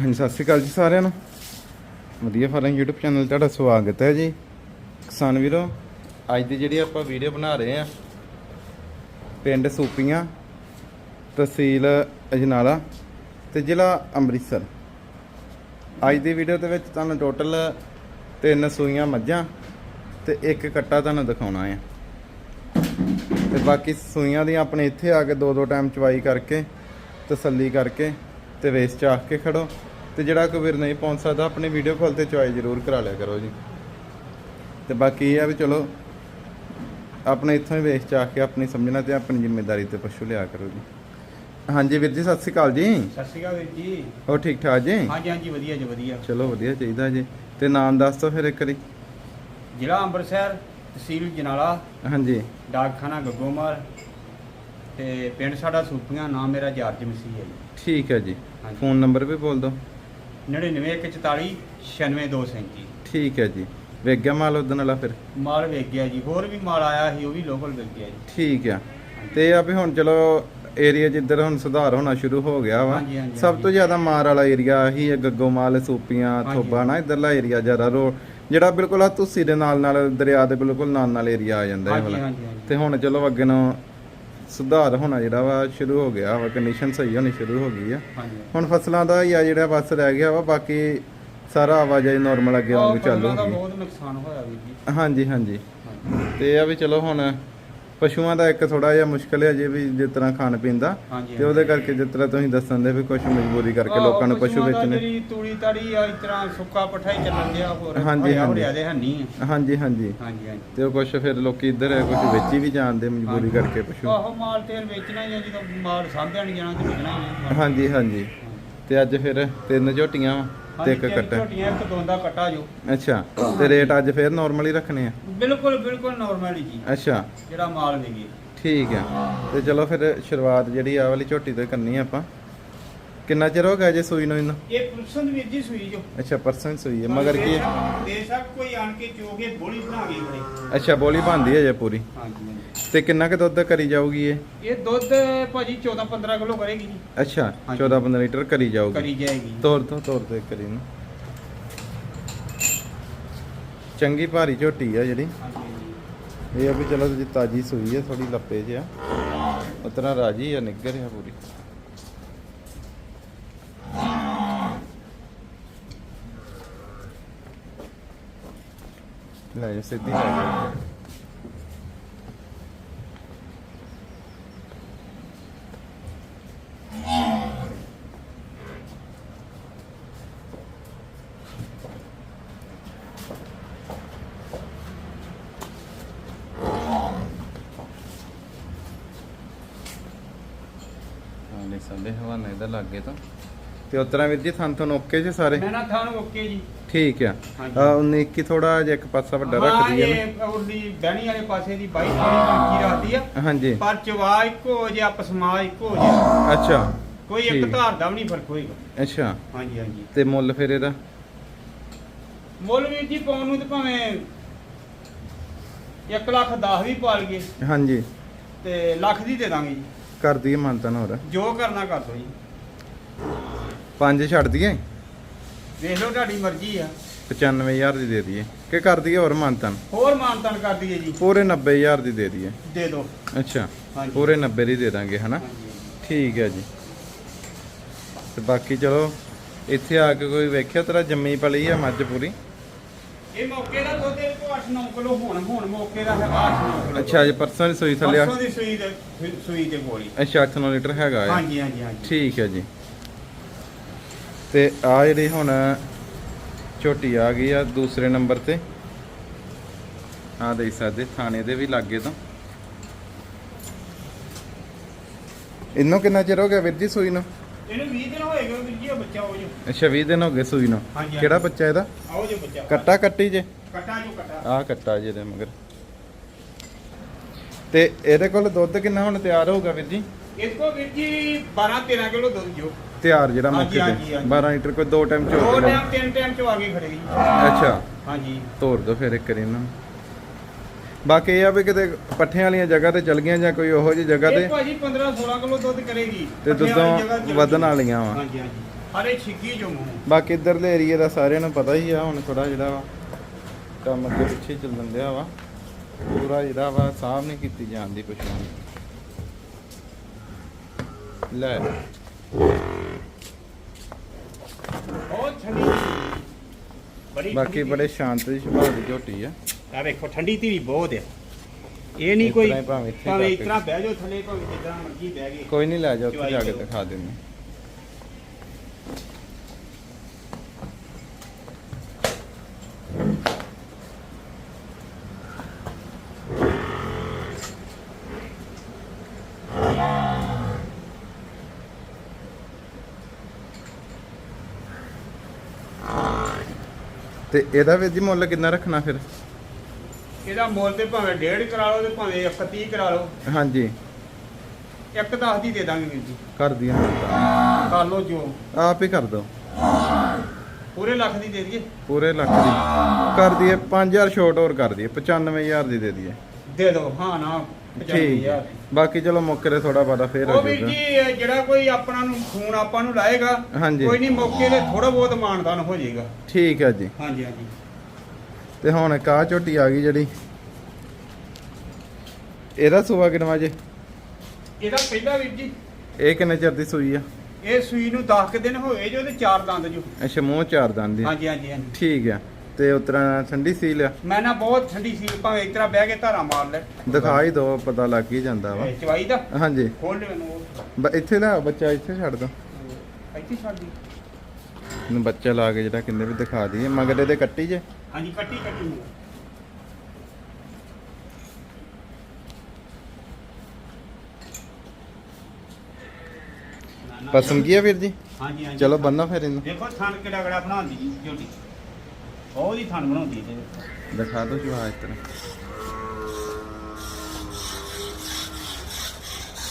ਹਾਂਜੀ, ਸਤਿ ਸ਼੍ਰੀ ਅਕਾਲ ਜੀ ਸਾਰਿਆਂ ਨੂੰ। ਵਧੀਆ ਫਾਰਮ YouTube ਚੈਨਲ ਤੁਹਾਡਾ ਸਵਾਗਤ ਹੈ ਜੀ। ਕਿਸਾਨ ਵੀਰੋ, ਅੱਜ ਦੀ ਜਿਹੜੀ ਆਪਾਂ ਵੀਡੀਓ ਬਣਾ ਰਹੇ ਆ ਪਿੰਡ ਸੂਪੀਆਂ, ਤਹਿਸੀਲ ਅਜਨਾਲਾ ਤੇ ਜ਼ਿਲ੍ਹਾ ਅੰਮ੍ਰਿਤਸਰ। ਅੱਜ ਦੀ ਵੀਡੀਓ ਦੇ ਵਿੱਚ ਤੁਹਾਨੂੰ ਟੋਟਲ ਤਿੰਨ ਸੂਈਆਂ ਮੱਝਾਂ ਤੇ ਇੱਕ ਕੱਟਾ ਤੁਹਾਨੂੰ ਦਿਖਾਉਣਾ ਆ ਤੇ ਬਾਕੀ ਸੂਈਆਂ ਦੀਆਂ ਆਪਣੇ ਇੱਥੇ ਆ ਕੇ ਦੋ ਦੋ ਟਾਈਮ ਚਵਾਈ ਕਰਕੇ, ਤਸੱਲੀ ਕਰਕੇ ਤੇ ਵੇਸ ਚ ਆਖ ਕੇ ਖੜੋ। ਤੇ ਜਿਹੜਾ ਕੋਈ ਵੀਰ ਨਹੀਂ ਪਹੁੰਚ ਸਕਦਾ ਆਪਣੀ ਵੀਡੀਓ ਕਾਲ ਤੇ ਚਵਾਈ ਜ਼ਰੂਰ ਕਰਾ ਲਿਆ ਕਰੋ ਜੀ। ਤੇ ਬਾਕੀ ਇਹ ਆ ਵੀ ਚਲੋ ਆਪਣੇ ਇੱਥੋਂ ਹੀ ਵੇਸ ਚ ਕੇ ਆਪਣੀ ਸਮਝਣਾ ਤੇ ਆਪਣੀ ਜ਼ਿੰਮੇਵਾਰੀ ਤੇ ਪਸ਼ੂ ਲਿਆ ਕਰੋ ਜੀ। ਹਾਂਜੀ ਵੀਰ ਜੀ ਸਤਿ ਸ਼੍ਰੀ ਅਕਾਲ ਜੀ। ਸਤਿ ਸ਼੍ਰੀ ਅਕਾਲ ਵੀਰ ਜੀ। ਹੋਰ ਠੀਕ ਠਾਕ ਜੀ? ਹਾਂਜੀ ਹਾਂਜੀ ਵਧੀਆ ਜੀ ਵਧੀਆ। ਚਲੋ ਵਧੀਆ ਚਾਹੀਦਾ ਜੀ। ਤੇ ਨਾਮ ਦੱਸ ਦਿਓ ਫਿਰ ਇੱਕ ਵਾਰੀ। ਜ਼ਿਲ੍ਹਾ ਅੰਮ੍ਰਿਤਸਰ ਤਹਿਸੀਲ ਜਨਾਲਾ। ਹਾਂਜੀ। ਡਾਕਖਾਨਾ ਗੱਗੋਮਾਰ ਤੇ ਪਿੰਡ ਸਾਡਾ ਸੂਪੀਆਂ ਨਾਮ ਮੇਰਾ ਜਾਰਜ ਮਸੀਹ ਹੈ ਜੀ। ਠੀਕ ਹੈ ਜੀ। ਫੋਨ ਨੰਬਰ ਵੀ ਬੋਲ ਦਿਓ। 99144 96237 ਠੀਕ ਹੈ ਜੀ। ਵੇਖ ਗਿਆ ਮਾਲ ਉਦਣ ਵਾਲਾ ਫਿਰ? ਮਾਲ ਗਿਆ ਜੀ। ਹੋਰ ਵੀ ਮਾਲ ਆਇਆ ਸੀ ਉਹ ਵੀ ਲੋਕਲ ਗਿਆ ਜੀ। ਠੀਕ ਆ। ਤੇ ਆ ਵੀ ਹੁਣ ਚਲੋ ਏਰੀਆ ਜਿੱਧਰ ਹੁਣ ਸੁਧਾਰ ਹੋਣਾ ਸ਼ੁਰੂ ਹੋ ਗਿਆ ਵਾ ਹਾਂਜੀ, ਹਾਂਜੀ, ਸਭ ਤੋਂ। ਜ਼ਿਆਦਾ ਮਾਰ ਵਾਲਾ ਏਰੀਆ ਹੀ ਹੈ ਗੱਗੋਮਾਲ ਸੂਪੀਆਂ ਹਾਂਜੀ, ਥੋਬਾ ਨਾ ਇਧਰਲਾ ਏਰੀਆ ਜ਼ਿਆਦਾ ਰੋ ਜਿਹੜਾ ਬਿਲਕੁਲ ਆ ਤੁਸੀਂ ਦੇ ਨਾਲ ਨਾਲ ਦਰਿਆ ਦੇ ਬਿਲਕੁਲ ਨਾਲ ਨਾਲ ਏਰੀਆ ਆ ਜਾਂਦਾ ਇਹ ਹਾਂਜੀ ਵਾਲਾ ਹਾਂਜੀ ਹਾਂਜੀ। ਤੇ ਹੁਣ ਚਲੋ ਅੱਗੇ ਨੂੰ ਸੁਧਾਰ ਹੋਣਾ ਜਿਹੜਾ ਵਾ ਸ਼ੁਰੂ ਹੋ ਗਿਆ ਵਾ ਕੰਡੀਸ਼ਨ ਸਹੀ ਹੋਣੀ ਸ਼ੁਰੂ ਹੋ ਗਈ ਆ। ਹਾਂਜੀ। ਹੁਣ ਫਸਲਾਂ ਦਾ ਹੀ ਆ ਜਿਹੜਾ ਬਸ ਰਹਿ ਗਿਆ ਵਾ ਬਾਕੀ ਸਾਰਾ ਆਵਾਜਾਈ ਨਾਰਮਲ ਅੱਗੇ ਵਾਂਗੂ ਚੱਲ ਫਸਲਾਂ ਦਾ ਹੋ ਬਹੁਤ ਨੁਕਸਾਨ ਹੋਇਆ ਵੀਰ ਜੀ। ਗਈ ਹਾਂਜੀ ਹਾਂਜੀ। ਤੇ ਆ ਵੀ ਚਲੋ ਹੁਣ ਪਸ਼ੂਆਂ ਦਾ ਇੱਕ ਥੋੜਾ ਜਿਹਾ ਮੁਸ਼ਕਲ ਹੈ ਜੇ ਵੀ ਜਿਸ ਤਰ੍ਹਾਂ ਖਾਣ ਪੀਣ ਦਾ। ਤੇ ਉਹਦੇ ਕਰਕੇ ਜਿਸ ਤਰ੍ਹਾਂ ਤੁਸੀਂ ਦੱਸਣ ਦੇ ਵੀ ਕੁਝ ਮਜਬੂਰੀ ਕਰਕੇ ਲੋਕਾਂ ਨੂੰ ਪਸ਼ੂ ਵੇਚਣੇ। ਜਿਹੜੀ ਤੂੜੀ ਤਾੜੀ ਆ ਇਸ ਤਰ੍ਹਾਂ ਸੁੱਕਾ ਪੱਠਾ ਹੀ ਚੱਲਣ ਗਿਆ ਹੋਰ। ਹਾਂਜੀ, ਹਾਂਜੀ। ਹਾਂਜੀ ਹਾਂਜੀ ਹਾਂਜੀ। ਹਾਂਜੀ ਤੇ ਉਹ ਕੁਝ ਫਿਰ ਲੋਕੀ ਇੱਧਰ ਹੈ ਕੁਝ ਵੇਚੀ ਵੀ ਜਾਂਦੇ ਮਜਬੂਰੀ। ਕਰਕੇ ਪਸ਼ੂ। ਆਹੋ ਮਾਲ ਤੇਲ ਵੇਚਣਾ ਹੀ ਆ ਜਦੋਂ ਮਾਲ ਸਾਂਭਿਆ ਨਹੀਂ ਜਾਣਾ ਤੇ ਵਿਕਣਾ ਹੀ ਹਾਂਜੀ ਹਾਂਜੀ। ਤੇ ਅੱਜ ਫਿਰ ਤਿੰਨ ਝੋਟੀਆਂ ਤੇ ਇੱਕ ਕੱਟਾ। ਝੋਟੀਆਂ ਇੱਕ ਦੋਂਦਾ ਕੱਟਾ ਜੋ। ਅੱਛਾ ਤੇ ਰੇਟ ਅੱਜ ਫਿਰ ਨਾਰਮਲ ਹੀ ਰੱਖਣੇ ਆ? ਬਿਲਕੁਲ ਬਿਲਕੁਲ ਨਾਰਮਲ ਹੀ ਜੀ। ਅੱਛਾ। ਜਿਹੜਾ ਮਾਲ ਵਿਗੇ ਠੀਕ ਆ। ਤੇ ਚਲੋ ਫਿਰ ਸ਼ੁਰੂਆਤ ਜਿਹੜੀ ਆ ਵਾਲੀ ਝੋਟੀ ਤੋਂ ਹੀ ਕਰਨੀ ਆ ਆਪਾਂ। ਕਿੰਨਾ ਚਿਰ ਹੋ ਗਿਆ ਜੇ ਸੂਈ ਨੂੰ ਇਹਨੂੰ? ਇਹ ਪੁਰਸ਼ਨ ਵੀਰ ਜੀ ਸੂਈ ਜੋ। ਅੱਛਾ ਪਰਸਨ ਸੂਈ ਹੈ ਮਗਰ ਕੀ? ਬੇਸ਼ੱਕ ਕੋਈ ਆਣ ਕੇ ਚੋਗੇ ਬੋਲੀ ਬਣਾ ਖੜੇ ਅੱਛਾ ਬੋਲੀ ਬੰਦੀ ਹੈ ਜੇ ਪੂਰੀ। ਹਾਂਜੀ। ਤੇ ਕਿੰਨਾ ਕੁ ਦੁੱਧ ਕਰੀ ਜਾਊਗੀ ਇਹ? ਇਹ ਦੁੱਧ ਭਾਜੀ 14 15 ਕਿਲੋ ਕਰੇਗੀ ਜੀ। ਅੱਛਾ ਹਾਂਜੀ। 14 15 ਲੀਟਰ ਕਰੀ ਜਾਊਗੀ। ਕਰੀ ਜਾਏਗੀ। ਤੋਰ ਤੋਂ ਤੋਰ ਤੋਂ ਕਰੀ ਨੂੰ ਚੰਗੀ ਭਾਰੀ ਝੋਟੀ ਆ ਜਿਹੜੀ। ਹਾਂਜੀ। ਇਹ ਆ ਵੀ ਚਲੋ ਜੀ ਤਾਜੀ ਸੂਈ ਹੈ ਥੋੜੀ ਲੱਪੇ ਜਿਹਾ ਉਤਰਾ ਰਾਜੀ ਆ ਨਿੱਗਰ ਆ ਪੂਰੀ। ਲੈ ਜਾ ਸਿੱਧੀ ਲੈ ਜਾ। ਹਾਂ ਸੰਦੇ ਹਵਾਨੇ ਦਾ ਲੱਗੇ ਤਾਂ। ਤੇ ਉਤਰਾ ਵੀਰ ਜੀ ਥਾਂ ਤੁਹਾਨੂੰ ਓਕੇ ਜੇ ਸਾਰੇ? ਮੈਂ ਨਾ ਤੁਹਾਨੂੰ ਓਕੇ ਜੀ। ਠੀਕ ਆ। ਹਾਂਜੀ। ਆ 19 ਕੀ ਥੋੜਾ ਜਿਹਾ ਇੱਕ ਪਾਸਾ ਵੱਡਾ ਰੱਖਦੀ ਹੈ ਇਹ ਉਹਦੀ ਬਹਿਣੀ ਵਾਲੇ ਪਾਸੇ ਦੀ ਬਾਈ ਥੋੜੀ ਟਾਂਕੀ ਰੱਖਦੀ ਆ ਨਾ ਹਾਂਜੀ। ਪਰ ਚਵਾ ਇੱਕੋ ਜਿਹਾ ਪਸਮਾ ਇੱਕੋ ਜਿਹਾ। ਅੱਛਾ। ਕੋਈ ਇੱਕ। ਧਾਰ ਦਾ ਵੀ ਨਹੀਂ ਫ਼ਰਕ ਹੋਏਗਾ। ਅੱਛਾ। ਹਾਂਜੀ ਹਾਂਜੀ। ਤੇ ਮੁੱਲ ਫਿਰ ਇਹਦਾ? ਮੁੱਲ ਵੀਰ ਜੀ ਪਾਉਣ ਨੂੰ ਤੇ ਭਾਵੇਂ 1 ਲੱਖ 10 ਵੀ ਪਾ ਲਈਏ। ਹਾਂਜੀ। ਤੇ ਲੱਖ ਦੀ ਦੇ ਦਾਂਗੇ ਜੀ। ਕਰ ਦਈਏ ਮੰਤਨ ਹੋਰ? ਜੋ ਕਰਨਾ ਕਰ ਦੋ ਜੀ। ਪੰਜ ਛੱਡ ਦਈਏ ਵੇਖ ਲਓ ਤੁਹਾਡੀ ਮਰਜ਼ੀ ਆ। 95000 ਦੀ ਦੇ ਦਈਏ। ਕਿ ਕਰ ਦਈਏ ਹੋਰ ਮੰਤਨ ਹੋਰ ਮਾਨਤਨ ਕਰ ਦਈਏ ਜੀ। ਪੂਰੇ 90000 ਦੀ ਦੇ ਦਈਏ। ਦੇ ਦਿਓ ਅੱਛਾ ਹਾਂਜੀ। ਪੂਰੇ 90 ਦੀ ਦੇ ਦਾਂਗੇ ਹਨਾ। ਠੀਕ ਹੈ ਜੀ। ਤੇ ਬਾਕੀ ਚਲੋ ਇੱਥੇ ਆ ਕੇ ਕੋਈ ਵੇਖਿਆ ਤੇਰਾ ਜੰਮੀ ਪਲੀ ਆ ਮੱਝ ਪੂਰੀ? ਇਹ ਮੌਕੇ ਦਾ ਦੁੱਧ ਇਹ 8-9 ਕਿਲੋ ਹੁਣ ਹੁਣ ਮੌਕੇ ਦਾ ਹੈਗਾ 8-9 ਕਿਲੋ। ਅੱਛਾ ਜੀ ਪਰਸਨ ਸੂਈ ਥੱਲੇ ਆ- ਪਰਸੋਂ ਦੀ ਸੂਈ ਦੇ ਸੂਈ ਦੇ ਗੋਲੀ ਅੱਛਾ 8 ਲੀਟਰ ਹੈਗਾ ਆ। ਹਾਂਜੀ ਹਾਂਜੀ ਹਾਂਜੀ। ਠੀਕ ਹੈ ਜੀ। ਤੇ ਆ ਜਿਹੜੀ ਹੁਣ ਝੋਟੀ ਆ ਗਈ ਆ ਦੂਸਰੇ ਨੰਬਰ ਤੇ। ਆ ਦੇਖ ਸਕਦੇ ਥਾਣੇ ਦੇ ਵੀ ਲਾਗੇ ਤੋਂ। ਇਹਨੂੰ ਕਿੰਨਾ ਚਿਰ ਹੋ ਗਿਆ ਵੀਰ ਜੀ ਸੂਈ ਨੂੰ? ਇਹਨੂੰ 20 ਦਿਨ ਹੋਏਗਾ ਵੀਰ ਜੀ ਬੱਚਾ ਹੋ ਜੋ। ਅੱਛਾ 20 ਦਿਨ ਹੋ ਗਏ ਸੂਈ ਨੂੰ। ਕਿਹੜਾ। ਬੱਚਾ ਇਹਦਾ? ਆਓ ਜੋ ਬੱਚਾ। ਕੱਟਾ ਕੱਟੀ ਜੇ। ਕੱਟਾ ਜੋ ਕੱਟਾ। ਆ ਕੱਟਾ ਜੇ ਦੇ ਮਗਰ। ਤੇ ਇਹਦੇ ਕੋਲ ਦੁੱਧ ਕਿੰਨਾ ਹੁਣ ਤਿਆਰ ਹੋਊਗਾ ਵੀਰ ਜੀ? ਇਸ ਕੋ ਵੀਰ ਜੀ 12-13 ਕਿਲੋ ਦੁੱਧ ਜੋ ਤਿਆਰ ਜਿਹੜਾ ਹਾਂਜੀ, ਮੌਕੇ ਹਾਂਜੀ, ਤੇ। ਹਾਂਜੀ। 12 ਲੀਟਰ ਕੋਈ ਦੋ ਟਾਈਮ ਦੋ ਚੋਕ ਟਾਈਮ ਤਿੰਨ ਟਾਈਮ ਚ ਆ ਕੇ ਖੜੇਗੀ ਅੱਛਾ। ਹਾਂਜੀ। ਤੋੜ ਦੋ ਫਿਰ ਇੱਕ ਵਾਰੀ ਇਹਨਾਂ ਨੂੰ। ਬਾਕੀ ਇਹ ਆ ਵੀ ਕਿਤੇ ਪੱਠਿਆਂ ਵਾਲੀਆਂ ਜਗ੍ਹਾ ਤੇ ਚਲ ਗਈਆਂ ਜਾਂ ਕੋਈ ਉਹੋ ਜਿਹੀ ਜਗ੍ਹਾ ਇਹ ਤੇ ਭਾਜੀ 15-16 ਕਿਲੋ ਦੁੱਧ ਕਰੇਗੀ। ਤੇ ਪੱਠਿਆਂ ਵਾਲੀ ਜਗ੍ਹਾ ਦੁੱਧੋਂ ਵਧਣ। ਵਾਲੀਆਂ ਵਾ। ਹਾਂਜੀ ਹਾਂਜੀ। ਹਰੇ ਛਿੱਗੀ ਜੋ ਮੂੰਹ। ਬਾਕੀ ਇਧਰਲੇ ਏਰੀਏ ਦਾ ਸਾਰਿਆਂ ਨੂੰ ਪਤਾ ਹੀ ਆ ਹੁਣ ਥੋੜਾ ਜਿਹੜਾ ਵਾ। ਕੰਮ ਅੱਗੇ ਪਿੱਛੇ ਚੱਲਣ ਦਿਆ ਵਾ। ਪੂਰਾ ਜਿਹੜਾ ਵਾ ਸਾਹਬ ਨਹੀਂ ਕੀਤੀ ਜਾਂਦੀ ਪਛਾਣ ਲੈ। ਠੰਡੀ ਬਾਕੀ ਬੜੇ ਸ਼ਾਂਤ ਦੀ ਸੁਭਾਅ ਦੀ ਝੋਟੀ ਆ। ਆ ਵੇਖੋ ਠੰਡੀ ਧੀਰੀ ਬਹੁਤ ਹੈ ਇਹ ਨਹੀਂ ਕੋਈ ਭਾਵੇਂ ਤਰ੍ਹਾਂ ਬਹਿ ਜਾਓ ਥੱਲੇ ਭਾਵੇਂ ਜਿੱਦਾਂ ਮਰਜ਼ੀ ਬਹਿ ਗਏ। ਕੋਈ ਨਹੀਂ ਲੈ ਜਾ ਉੱਥੇ ਜਾ ਕੇ। ਦਿਖਾ ਦਿੰਦੇ। ਤੇ ਇਹਦਾ ਵੀਰ ਜੀ ਮੁੱਲ ਕਿੰਨਾ ਰੱਖਣਾ ਫਿਰ? ਇਹਦਾ ਮੁੱਲ ਤੇ ਭਾਵੇਂ ਡੇਢ ਕਰਾ ਲਓ ਤੇ ਭਾਵੇਂ 130 ਕਰਾ ਲਓ। ਹਾਂਜੀ। ਇੱਕ ਦਸ ਦੀ ਦੇ ਦਾਂਗੇ ਵੀਰ ਜੀ। ਕਰ ਦੀਆਂ ਕਰ ਲਓ ਜੋ। ਆਪ ਹੀ ਕਰ ਦੋ ਪੂਰੇ ਲੱਖ ਦੀ ਦੇ ਦਈਏ। ਪੂਰੇ ਲੱਖ ਦੀ। ਕਰ ਦਈਏ 5000 ਛੋਟ ਹੋਰ ਕਰ ਦਈਏ 95000 ਦੀ ਦੇ ਦਈਏ। ਦੇ ਦਿਓ। ਹਾਂ ਨਾ। ਠੀਕ 95000 ਹੈ। ਬਾਕੀ ਚਲੋ ਮੌਕੇ ਤੇ ਥੋੜਾ ਬਾਦਾ ਫੇਰ ਹੋ ਉਹ ਵੀਰ ਜਾਊਗਾ। ਜੀ ਇਹ ਜਿਹੜਾ ਕੋਈ ਆਪਣਾ ਨੂੰ ਫੋਨ ਆਪਾਂ ਨੂੰ ਲਾਏਗਾ ਹਾਂਜੀ। ਕੋਈ ਨਹੀਂ ਮੌਕੇ ਤੇ ਥੋੜਾ ਬਹੁਤ ਮਾਨਦਾਨ ਹੋ ਜਾਏਗਾ। ਠੀਕ ਹੈ ਜੀ। ਹਾਂਜੀ ਹਾਂਜੀ। ਤੇ ਹੁਣ ਆਹ ਝੋਟੀ ਆ ਗਈ ਜਿਹੜੀ? ਇਹਦਾ ਸੂਆ ਕਿੰਨਾ ਜੇ? ਇਹਦਾ ਪਹਿਲਾ ਵੀਰ ਜੀ। ਇਹ ਕਿੰਨੇ ਚਿਰ ਦੀ ਸੂਈ ਆ? ਇਹ ਸੂਈ ਨੂੰ 10 ਦਿਨ ਹੋਏ ਜੋ ਤੇ ਚਾਰ ਦੰਦ ਜੋ। ਅੱਛਾ ਮੂੰਹ ਚਾਰ ਦੰਦ ਦੀ ਹਾਂਜੀ ਹਾਂਜੀ ਹਾਂਜੀ। ਠੀਕ ਆ। ਤੇ ਉਤਰਾ ਠੰਡੀ ਸੀਲ ਆ। ਮੈਂ ਨਾ ਬਹੁਤ ਠੰਡੀ ਸੀ ਭਾਵੇਂ ਇਸ ਤਰ੍ਹਾਂ ਬਹਿ ਕੇ ਧਾਰਾ ਮਾਰ ਲੈ। ਦਿਖਾ ਹੀ ਦੋ ਪਤਾ ਲੱਗ ਹੀ ਜਾਂਦਾ ਵਾ। ਇਹ ਚਵਾਈ ਦਾ? ਹਾਂਜੀ। ਖੋਲ ਲੈ ਮੈਨੂੰ ਉਹ। ਬ- ਇੱਥੇ ਲੈ ਆਓ ਬੱਚਾ ਇੱਥੇ ਛੱਡ ਦੋ। ਇੱਥੇ ਛੱਡ ਦੀ। ਇਹਨੂੰ ਬੱਚਾ ਲਾ ਕੇ ਜਿਹੜਾ ਕਿੰਨੇ ਵੀ ਦਿਖਾ ਦਈਏ ਮਗਰ ਇਹਦੇ ਕੱਟੀ ਜੇ। ਹਾਂਜੀ ਕੱਟੀ ਕੱਟੀ। ਨੂੰ ਨਾ, ਨਾ, ਪਸੰਦ ਕੀ ਆ ਵੀਰ ਜੀ? ਹਾਂਜੀ ਹਾਂਜੀ। ਚਲੋ ਬੰਨਾ ਫਿਰ ਇਹਨੂੰ। ਦੇਖੋ ਥਣ ਕਿਹੜਾ ਕਿਹੜਾ ਬਣਾਉਂਦੀ ਜੀ ਝੋਟੀ। ਬਹੁਤ ਹੀ ਥਣ ਬਣਾਉਂਦੀ ਹੈ ਜੀ। ਦਿਖਾ ਦੋ ਜੁਹਾ ਇਸ ਤਰ੍ਹਾਂ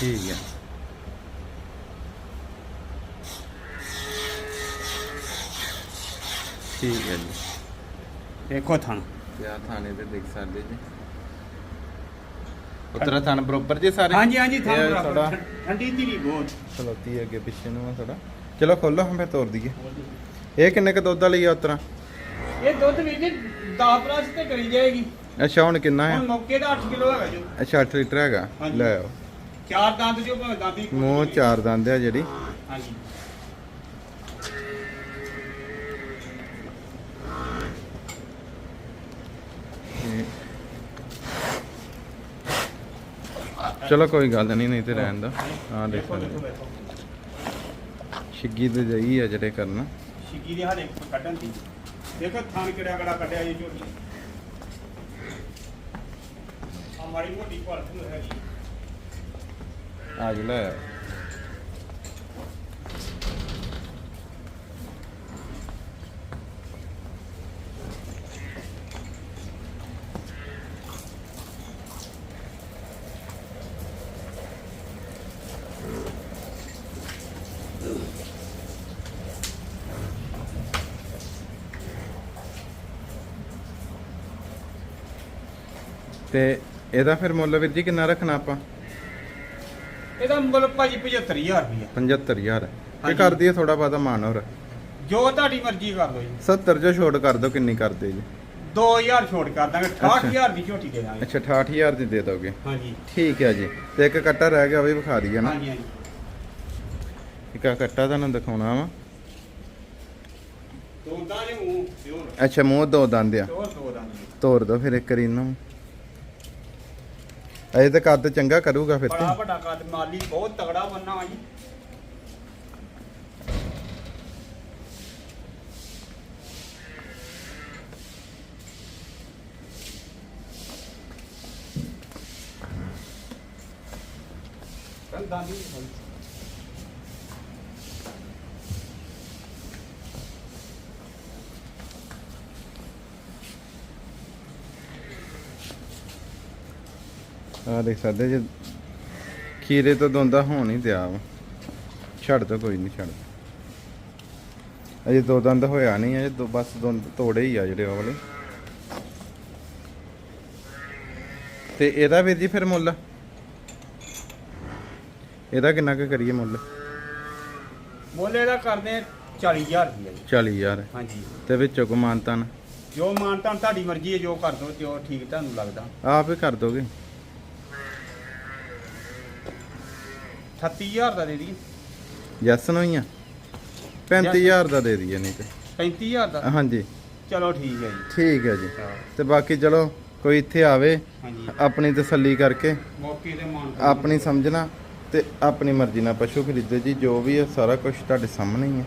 ਠੀਕ ਹੈ। ਠੀਕ ਹੈ ਜੀ। ਦੇਖੋ ਥਣ। ਤੇ ਆ ਥਾਣੇ ਤੇ ਦੇਖ ਸਕਦੇ ਜੀ। ਉਤਰਾ ਥਾਣ ਬਰੋਬਰ ਜੀ ਸਾਰੇ? ਹਾਂਜੀ ਹਾਂਜੀ ਇਹ ਥਣ ਥੋੜਾ ਬਰਾਬਰ ਠੰਡੀ ਧੀਰੀ ਬਹੁਤ ਖਲੋਤੀ ਹੈ ਅੱਗੇ ਪਿੱਛੇ ਨੂੰ ਆ ਥੋੜਾ ਚਲੋ ਖੋਲੋ ਹਮ ਤੋੜ ਦਈਏ। ਇਹ ਕਿੰਨੇ ਕ ਦੁੱਧ ਵਾਲੀ ਆ ਉਤਰਾ? ਇਹ ਦੁੱਧ ਵੀ ਜੀ 10 ਪਲੱਸ ਤੇ ਕਰੀ ਜਾਏਗੀ। ਅੱਛਾ ਹੁਣ ਕਿੰਨਾ ਹੁਣ ਹੈ ਮੌਕੇ ਦਾ 8 ਕਿਲੋ ਹੈਗਾ ਜੋ ਅੱਛਾ 8 ਲੀਟਰ ਹੈਗਾ। ਹਾਂਜੀ। ਲੈ ਆਓ। ਚਾਰ ਦੰਦ ਜੋ ਭਾਵੇਂ ਦਾਦੀ ਮੂੰਹ ਚਾਰ ਦੰਦ ਆ ਜਿਹੜੀ। ਹਾਂਜੀ। ਚਲੋ ਕੋਈ ਗੱਲ ਨਹੀਂ ਨਹੀਂ ਤੇ ਰਹਿਣ ਦਾ ਹਾਂ ਦੇਖੋ। ਦੇਖੋ ਦੇਖੋ ਦੇਖੋ ਛਿੱਗੀ ਤੇ ਜਈ ਆ ਜਿਹੜੇ ਕਰਨਾ। ਸ਼ਿੱਕੀ ਦੇ ਹਾਲੇ ਕੱਢਣ ਦੀ। ਦੇਖੋ ਥਣ ਕਿਹੜਾ ਕਿਹੜਾ ਕੱਢਿਆ ਜੀ ਝੋਟੀ ਆ ਮਾੜੀ ਮੋਟੀ ਕੁਆਲਟੀ ਨੂੰ ਹੈਗੀ ਜੀ ਲੈ ਆਓ। ਤੇ ਇਹਦਾ ਫਿਰ ਮੁੱਲ ਵੀਰ ਜੀ ਕਿੰਨਾ ਰੱਖਣਾ ਆਪਾਂ? ਇਹਦਾ ਮੁੱਲ ਭਾਜੀ 75000 ਰੁਪਇਆ 75000 ਇਹ। ਕਰ ਦਈਏ ਥੋੜਾ ਬਾਤਾ ਮਾਨ ਹੋਰ ਜੋ ਤੁਹਾਡੀ ਮਰਜ਼ੀ ਕਰ ਲਓ ਜੀ। 70 ਜੋ ਛੋਟ ਕਰ ਦਿਓ ਕਿੰਨੀ ਕਰਦੇ ਜੀ? 2000 ਛੋਟ ਕਰ ਦਾਂਗੇ 68000 ਦੀ ਝੋਟੀ ਦੇ ਦਾਂਗੇ। ਅੱਛਾ 68000 ਦੀ ਦੇ ਦੋਗੇ। ਹਾਂਜੀ। ਠੀਕ ਹੈ ਜੀ। ਤੇ ਇੱਕ ਕੱਟਾ ਰਹਿ ਗਿਆ ਉਹ ਵੀ ਵਿਖਾ ਦਈਏ ਨਾ। ਹਾਂਜੀ ਹਾਂਜੀ। ਇੱਕ ਆਹ ਕੱਟਾ ਤੁਹਾਨੂੰ ਦਿਖਾਉਣਾ ਵਾ। ਦੋਦਾਂ ਦੇ ਮੂੰਹ ਪਿਓਰ ਅੱਛਾ ਮੂੰਹ ਦੋ ਦੰਦ ਆ। ਪਿਓਰ ਦੋ ਦੰਦ। ਜੀ। ਤੋੜ ਦੋ ਫਿਰ ਇੱਕ ਵਾਰੀ ਇਹਨੂੰ ਅਜੇ ਤਾਂ ਕੱਦ ਚੰਗਾ ਕਰੂਗਾ ਫਿਰ ਬੜਾ ਤੇ ਵੱਡਾ ਕੱਦ, ਮਾਲੀ ਬਹੁਤ ਤਗੜਾ ਬੰਨਾ ਵਾ ਜੀ। ਦੰਦਾਂ ਦੀ ਆ ਦੇਖ ਸਕਦੇ ਜੇ ਖੀਰੇ ਤੋਂ ਦੋਂਦਾ ਹੋਣ ਹੀ ਦਿਆ ਵਾ। ਛੱਡ ਦੋ ਕੋਈ ਨਹੀਂ ਛੱਡ। ਅਜੇ ਦੋ ਦੰਦ ਹੋਇਆ ਨਹੀਂ ਅਜੇ ਦੋ ਬਸ ਦੰਦ ਤੋੜੇ ਹੀ ਆ ਜਿਹੜੇ ਉਹ ਵਾਲੇ। ਤੇ ਇਹਦਾ ਵੀਰ ਜੀ ਫਿਰ ਮੁੱਲ? ਇਹਦਾ ਕਿੰਨਾ ਕੁ ਕਰੀਏ ਮੁੱਲ? ਮੋਲੇ ਦਾ ਕਰਦੇ 40000 ਰੁਪਏ ਜੀ। 40000 ਹਾਂਜੀ। ਤੇ ਵਿੱਚੋਂ ਕੋ ਮਾਨਤਨ? ਜੋ ਮਾਨਤਾ ਤੁਹਾਡੀ ਮਰਜ਼ੀ ਹੈ ਜੋ ਕਰ ਦੋ ਜੋ ਠੀਕ ਤੁਹਾਨੂੰ ਲੱਗਦਾ। ਆਪ ਹੀ ਕਰ ਦੋਗੇ? 38000 ਦਾ ਦੇ ਦੀ ਯੈਸ ਨੋ ਹੀ ਆ। 35000 ਦਾ ਦੇ ਦਈਏ ਨਹੀਂ ਤੇ। 35000 ਦਾ? ਹਾਂਜੀ। ਚਲੋ ਠੀਕ ਹੈ ਜੀ। ਠੀਕ ਹੈ ਜੀ। ਤੇ ਬਾਕੀ ਚਲੋ ਕੋਈ ਇੱਥੇ ਆਵੇ ਹਾਂਜੀ। ਆਪਣੀ ਤਸੱਲੀ ਕਰਕੇ ਮੌਕੇ ਤੇ ਮਾਨ ਆਪਣੀ ਸਮਝਣਾ ਤੇ ਆਪਣੀ ਮਰਜ਼ੀ ਨਾਲ ਪਸ਼ੂ ਖਰੀਦੋ ਜੀ ਜੋ ਵੀ ਹੈ ਸਾਰਾ ਕੁਝ ਤੁਹਾਡੇ ਸਾਹਮਣੇ ਹੀ ਹੈ।